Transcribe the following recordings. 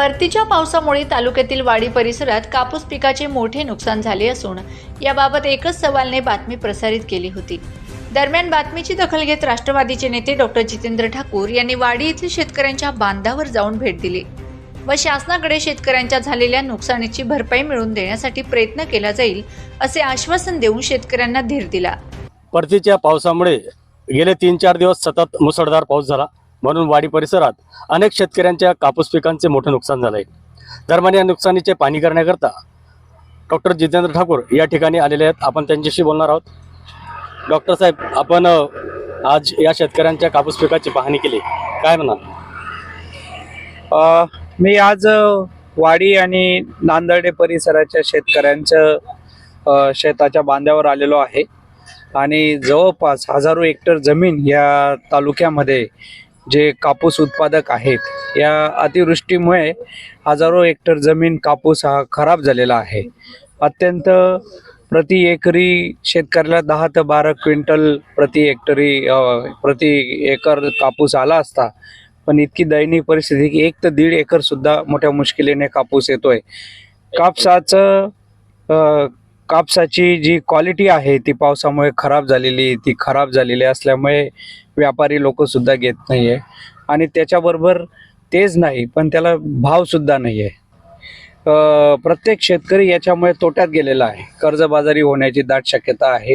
परतीच्या पावसामुळे तालुक्यातील वाडी परिसरात कापूस पिकाचे मोठे नुकसान झाले असून याबाबत एकच सवालने बातमी प्रसारित केली होती. दरम्यान बातमीची दखल घेत राष्ट्रवादीचे नेते डॉक्टर जितेंद्र ठाकूर यांनी वाडी येथील शेतकऱ्यांच्या बांधावर जाऊन भेट दिली व शासनाकडे शेतकऱ्यांच्या झालेल्या नुकसानीची भरपाई मिळवून देण्यासाठी प्रयत्न केला जाईल असे आश्वासन देऊन शेतकऱ्यांना धीर दिला. परतीच्या पावसामुळे गेले तीन चार दिवस सतत मुसळधार पाऊस झाला. म्हणून वाडी परिसरात अनेक शेतकऱ्यांच्या कापूस पिकांचे मोठे नुकसान झाले. दरम्यान या नुकसानीचे पाणी करण्याकरता डॉक्टर जितेंद्र ठाकूर या ठिकाणी आलेले आहेत. आपण त्यांच्याशी बोलणार आहोत. डॉक्टर साहेब आपण आज या शेतकऱ्यांच्या कापूस पिकाची पाहणी केली. काय म्हणाल? मी आज वाडी आणि नांदर्डे परिसराच्या शेतकऱ्यांचं शेताच्या बांध्यावर आलेलो आहे. आणि जवळपास हजारो हेक्टर जमीन या तालुक्यामध्ये जे कापूस उत्पादक आहेत या अतिवृष्टीमुळे हजारो हेक्टर जमीन कापूस हा खराब झालेला आहे. अत्यंत प्रति एकरी शेतकऱ्याला दहा ते बारा क्विंटल प्रति हेक्टरी प्रति एकर कापूस आला असता पण इतकी दयनीय परिस्थिती की एक ते दीड एकरसुद्धा मोठ्या मुश्किलीने कापूस येतोय. कापसाचं कापसाची जी क्वालिटी आहे ती पावसामुळे खराब झालेली ती खराब झालेली असल्यामुळे व्यापारी लोकसुद्धा घेत नाही आहे आणि त्याच्याबरोबर तेच नाही पण त्याला भावसुद्धा नाही आहे प्रत्येक शेतकरी याच्यामुळे तोट्यात गेलेला आहे. कर्जबाजारी होण्याची दाट शक्यता आहे.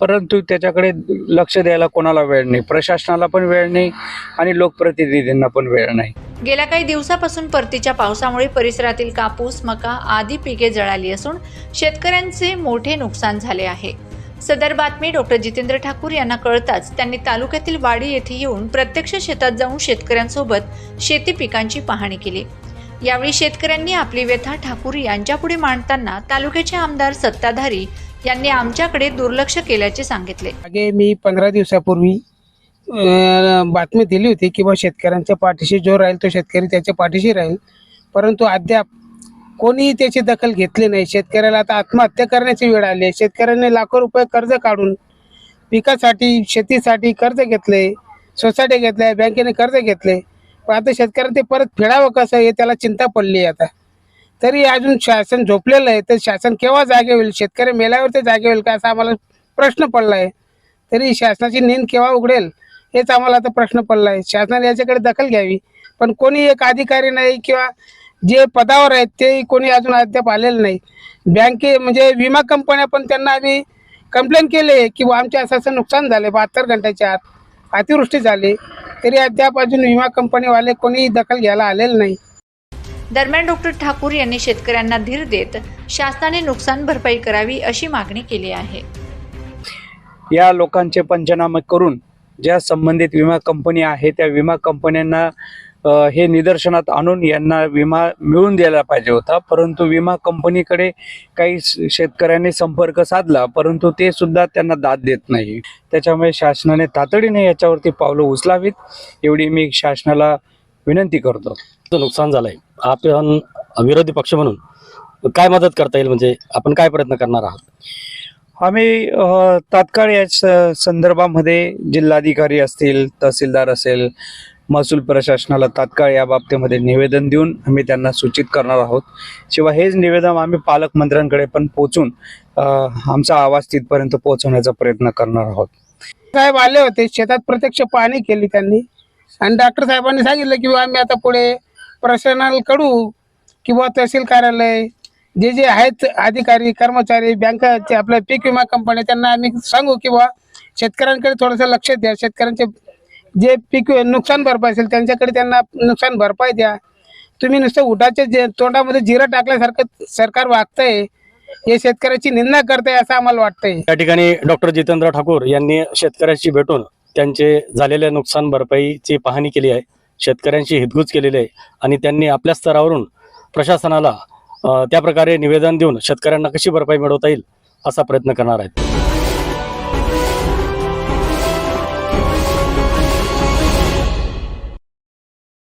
परंतु त्याच्याकडे लक्ष द्यायला कोणाला वेळ नाही. प्रशासनाला पण वेळ नाही आणि लोकप्रतिनिधींना पण वेळ नाही. गेल्या काही दिवसापासून परतीच्या पावसामुळे परिसरातील कापूस मका आदी पिके जळाली असून शेतकऱ्यांचे मोठे नुकसान झाले आहे. सदर बातमी डॉक्टर जितेंद्र ठाकूर यांना कळताच त्यांनी तालुक्यातील वाडी येथे येऊन प्रत्यक्ष शेतात जाऊन शेतकऱ्यांसोबत शेती पिकांची पाहणी केली. यावेळी शेतकऱ्यांनी आपली व्यथा ठाकूर यांच्यापुढे मांडताना तालुक्याचे आमदार सत्ताधारी यांनी आमच्याकडे दुर्लक्ष केल्याचे सांगितले. मी पंधरा दिवसापूर्वी बातमी दिली होती की बा शेतकऱ्यांच्या पाठीशी जो राहील तो शेतकरी त्याच्या पाठीशी राहील. परंतु अद्याप कोणीही त्याची दखल घेतली नाही. शेतकऱ्याला आता आत्महत्या करण्याची वेळ आली आहे. शेतकऱ्याने लाखो रुपये कर्ज काढून पिकासाठी शेतीसाठी कर्ज घेतले सोसायटी घेतल्या बँकेने कर्ज घेतले. पण आता शेतकऱ्यांना ते परत फेडावं कसं हे त्याला चिंता पडली आहे आता. तरी अजून शासन झोपलेलं आहे. तर शासन केव्हा जागे होईल? शेतकरी मेल्यावर ते जागे होईल का? असा आम्हाला प्रश्न पडला आहे तरी शासनाची नींद केव्हा उघडेल? हेच आम्हाला आता प्रश्न पडला आहे. शासनाने याच्याकडे दखल घ्यावी. पण कोणी एक अधिकारी नाही किंवा जे पदावर आहेत ते कोणी अजून अद्याप आलेलं नाही. बँके म्हणजे विमा कंपन्या पण त्यांना आम्ही कंप्लेंट केले की बुवा आमचे असं असं नुकसान झाले बहात्तर घंट्याच्या आत अतिवृष्टी झाली. तरी अद्याप अजून विमा कंपनीवाले कोणी दखल घ्यायला आलेलं नाही. दरम्यान डॉक्टर ठाकूर यांनी शेतकऱ्यांना धीर देत शासनाने नुकसान भरपाई करावी अशी मागणी केली आहे. या लोकांचे पंचनामे करून ज्या संबंधित विमा कंपनी आहे त्या विमा कंपन्यांना हे निदर्शनात आणून यांना विमा मिळून द्यायला पाहिजे होता. परंतु विमा कंपनीकडे काही शेतकऱ्यांनी संपर्क साधला परंतु ते सुद्धा त्यांना दाद देत नाही. त्याच्यामुळे शासनाने तातडीने याच्यावरती पावलं उचलावीत एवढी मी शासनाला विनंती करतो. नुकसान झालंय. आपण विरोधी पक्ष म्हणून काय मदत करता येईल? म्हणजे आपण काय प्रयत्न करणार आहात? आम्ही तात्काळ या संदर्भामध्ये जिल्हाधिकारी असतील तहसीलदार असेल महसूल प्रशासनाला तात्काळ या बाबतीमध्ये निवेदन देऊन आम्ही त्यांना सूचित करणार आहोत. शिवाय हेच निवेदन आम्ही पालकमंत्र्यांकडे पण पोचून आमचा आवाज तिथपर्यंत पोहोचवण्याचा प्रयत्न करणार आहोत. साहेब आले होते शेतात प्रत्यक्ष पाहणी केली त्यांनी. आणि डॉक्टर साहेबांनी सांगितलं की आम्ही आता पुढे प्रशासनाला कडू किंवा तहसील कार्यालय जे जे आहेत अधिकारी कर्मचारी बँकाचे आपल्या पीक विमा कंपन्या त्यांना आम्ही सांगू किंवा शेतकऱ्यांकडे थोडंसं लक्ष द्या. शेतकऱ्यांचे जे पीक नुकसान भरपाई असेल त्यांच्याकडे त्यांना नुकसान भरपाई द्या. तुम्ही नुसतं उठाच्या जे तोंडामध्ये जिरं टाकल्यासारखं सरकार वागतंय हे शेतकऱ्याची निंदा करतंय असं आम्हाला वाटतंय. या ठिकाणी डॉक्टर जितेंद्र ठाकूर यांनी शेतकऱ्यांशी भेटून त्यांचे झालेल्या नुकसान भरपाईची पाहणी केली आहे. शेतकऱ्यांशी हितगुज केलेली आहे. आणि त्यांनी आपल्या स्तरावरून प्रशासनाला त्या प्रकारे निवेदन देऊन शेतकऱ्यांना कशी भरपाई मिळवता येईल असा प्रयत्न करणार आहेत.